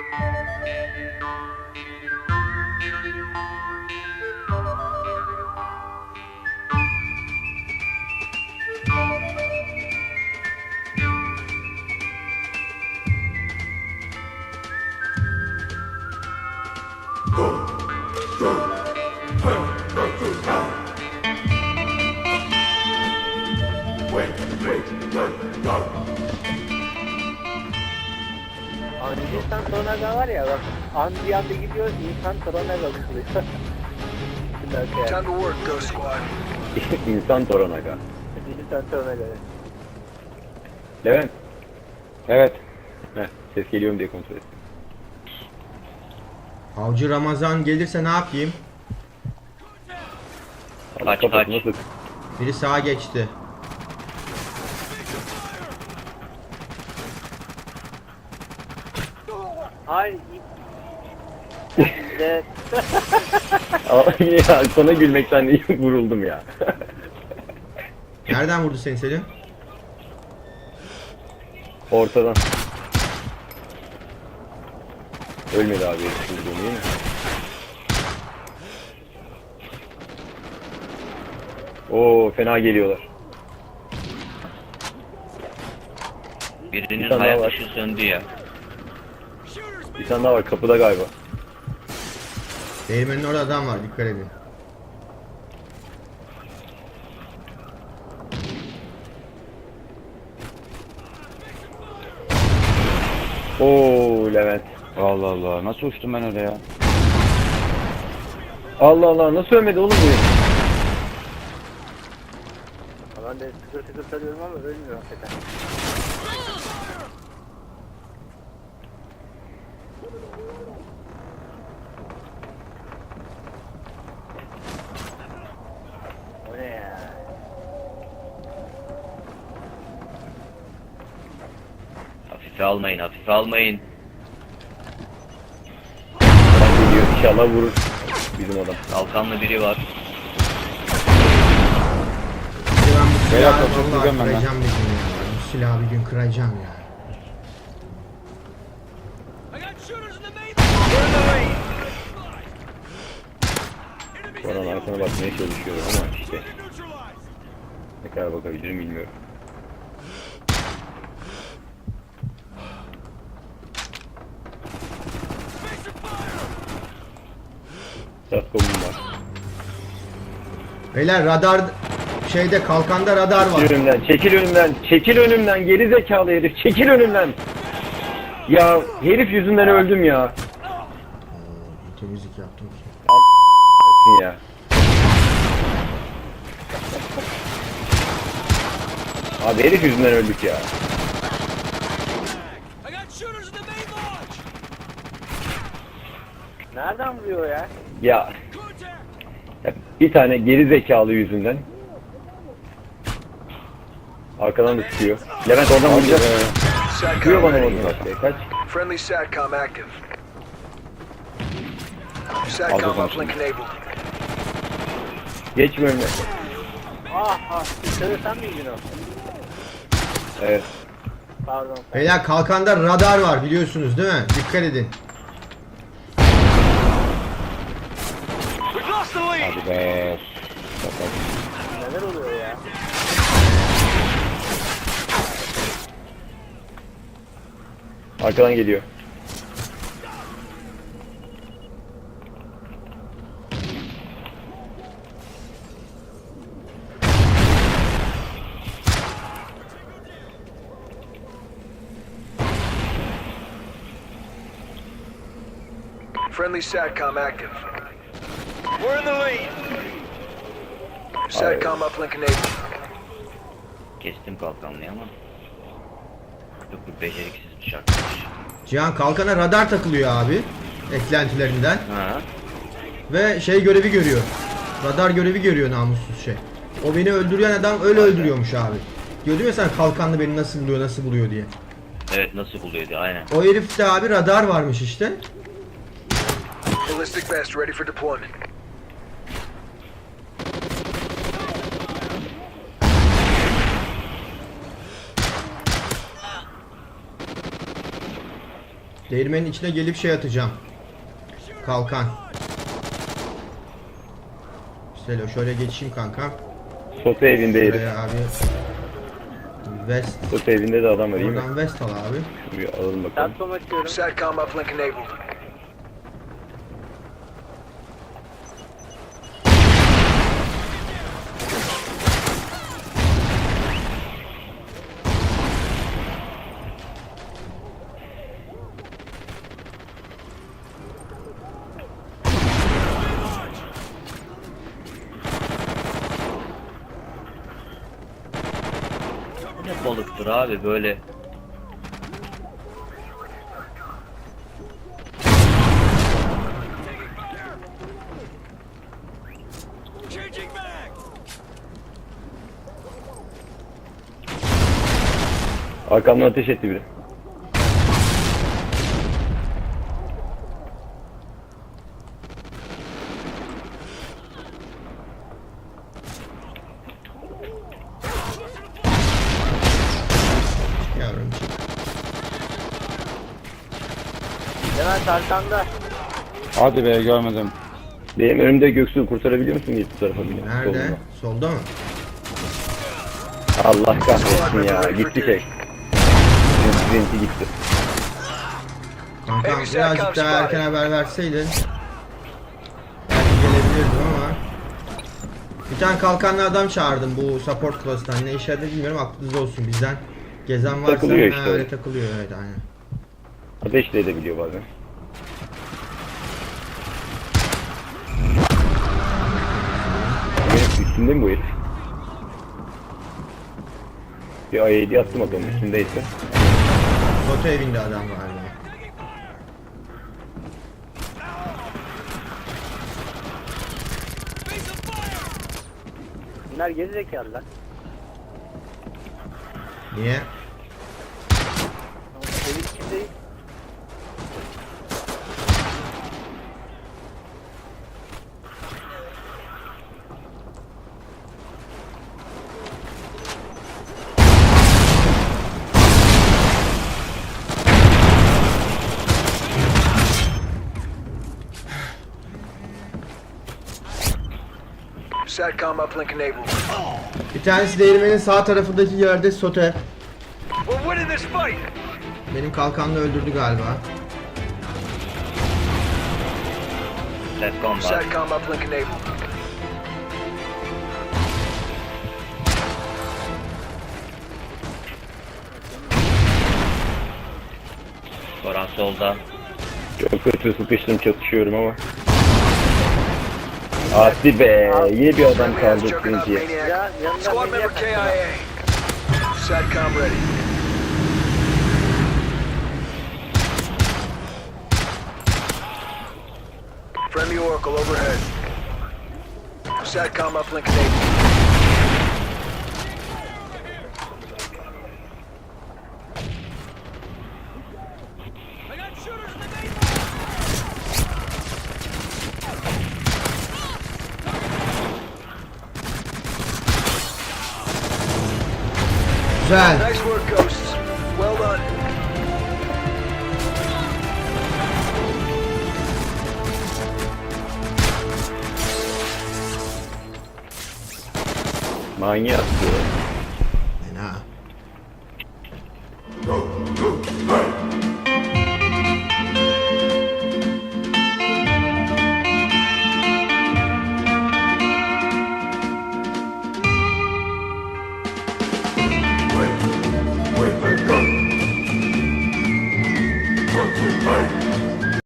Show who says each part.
Speaker 1: Go! Go! Go! Go! Go! İnsan Tornaga var ya bak. An bir anda gidiyor insan Tornaga buluyor.
Speaker 2: Time to work, Ghost Squad.
Speaker 3: İnsan Toranaga.
Speaker 1: İnsan Tornaga.
Speaker 3: Levent. Evet. Heh, ses geliyor mu diye kontrol ettim.
Speaker 4: Avcı Ramazan gelirse ne yapayım?
Speaker 5: Kaç,
Speaker 3: kafasına
Speaker 5: kaç.
Speaker 3: sık.
Speaker 4: Biri sağa geçti.
Speaker 3: Aa, ya sana gülmekten iyi vuruldum ya.
Speaker 4: Nereden vurdu seni Selim?
Speaker 3: Ortadan. Ölmedi abi şimdi değil mi? Oo fena geliyorlar. Bir
Speaker 5: Birinin
Speaker 3: tane
Speaker 5: hayat
Speaker 3: daha var.
Speaker 5: ışığı söndü ya.
Speaker 3: Bir tane daha var kapıda galiba.
Speaker 4: Değirmenin orada adam var dikkat edin.
Speaker 3: Oo Levent.
Speaker 6: Allah Allah nasıl uçtum ben öyle ya?
Speaker 3: Allah Allah nasıl ölmedi oğlum bu?
Speaker 1: ben de tıkır tıkır sarıyorum ama ölmüyor hakikaten.
Speaker 5: Hafife almayın, hafife almayın.
Speaker 3: Adam geliyor inşallah vurur bizim adam.
Speaker 5: Kalkanlı biri var.
Speaker 4: Ben bu
Speaker 6: Beyler,
Speaker 4: silahı
Speaker 6: kaçırdık
Speaker 4: vallahi
Speaker 6: hemen lan.
Speaker 4: kıracağım bir gün ya. Bu silahı bir gün kıracağım ya.
Speaker 3: Baran arkana bakmaya çalışıyor ama işte. Ne kadar bakabilirim bilmiyorum. Satkomum var.
Speaker 4: Beyler radar şeyde kalkanda radar var.
Speaker 3: Çekil önümden, çekil önümden, çekil önümden, geri zekalı herif, çekil önümden. Ya herif yüzünden öldüm ya.
Speaker 4: Temizlik yaptım ki.
Speaker 3: ya. Abi herif yüzünden öldük ya.
Speaker 1: Nereden vuruyor ya?
Speaker 3: Ya. ya bir tane geri zekalı yüzünden. Arkadan da sıkıyor. Levent oradan vuracak. Sıkıyor bana onu. Kaç.
Speaker 2: Friendly SATCOM active. SATCOM uplink enabled.
Speaker 3: Geçme önüne.
Speaker 1: Ah ah. Dışarı sen miydin o?
Speaker 3: Evet.
Speaker 1: Pardon.
Speaker 4: Beyler kalkanda radar var biliyorsunuz değil mi? Dikkat edin.
Speaker 6: Hadi be.
Speaker 1: Neler oluyor ya?
Speaker 3: Arkadan geliyor.
Speaker 2: Friendly SATCOM active. We're in the lead. SATCOM uplink enabled.
Speaker 5: Kestim kalkanlıyı ama. Yok bu beceriksiz bir şarkıymış.
Speaker 4: Cihan kalkana radar takılıyor abi. Eklentilerinden.
Speaker 5: Ha.
Speaker 4: Ve şey görevi görüyor. Radar görevi görüyor namussuz şey. O beni öldüren adam öyle öldürüyormuş abi. Diyordum ya sen kalkanlı beni nasıl buluyor nasıl buluyor diye.
Speaker 5: Evet nasıl buluyordu aynen.
Speaker 4: O herifte abi radar varmış işte.
Speaker 2: Ballistic vest ready for deployment.
Speaker 4: Değirmenin içine gelip şey atacağım. Kalkan. Selo şöyle geçeyim kanka.
Speaker 3: Sote evinde herif.
Speaker 4: Şuraya abi. West.
Speaker 3: Sote evinde de adam var iyi mi?
Speaker 4: Buradan West al abi.
Speaker 3: Bir alalım bakalım.
Speaker 1: SATCOM
Speaker 2: uplink enabled.
Speaker 5: Balıktır abi böyle.
Speaker 3: Arkamdan ateş etti biri.
Speaker 1: Levent arkanda.
Speaker 6: Hadi be görmedim.
Speaker 3: Benim önümde Göksu'yu kurtarabiliyor musun git bu tarafa bir?
Speaker 4: Nerede?
Speaker 3: Soluna.
Speaker 4: Solda mı?
Speaker 3: Allah kahretsin ya. Gitti şey. Zinti gitti.
Speaker 4: Kankam birazcık daha
Speaker 2: bari.
Speaker 4: erken haber verseydin. Belki gelebilirdim ama. Bir tane kalkanlı adam çağırdım bu support class'tan. Ne işe yaradı bilmiyorum aklınızda olsun bizden. Gezen varsa
Speaker 3: Takılıyor
Speaker 4: ha,
Speaker 3: işte.
Speaker 4: öyle takılıyor evet aynen.
Speaker 3: Ateş de edebiliyor bazen. Üstünde mi bu herif? Bir I7 attım adamın üstündeyse.
Speaker 4: Sote evinde adam galiba.
Speaker 1: Bunlar geri zekalılar.
Speaker 4: Niye?
Speaker 1: Ama Evin içindeyiz.
Speaker 2: SATCOM uplink enabled.
Speaker 4: Bir tanesi değirmenin sağ tarafındaki yerde sote.
Speaker 2: We're winning this fight!
Speaker 4: Benim kalkanlı öldürdü galiba.
Speaker 5: Satcom var.
Speaker 2: SATCOM uplink enabled.
Speaker 5: Koran solda.
Speaker 3: Çok kötü sıkıştım çatışıyorum ama. Hadi be. Yine bir adam
Speaker 2: Friendly has
Speaker 3: kaldı
Speaker 2: Juggernaut
Speaker 3: ikinciye.
Speaker 2: maniac.
Speaker 1: Ya yanında
Speaker 2: Squad member KIA. SATCOM ready. Friendly Oracle overhead. SATCOM uplink enabled. Nice work, ghosts. Well done.
Speaker 3: Маньяк, блядь.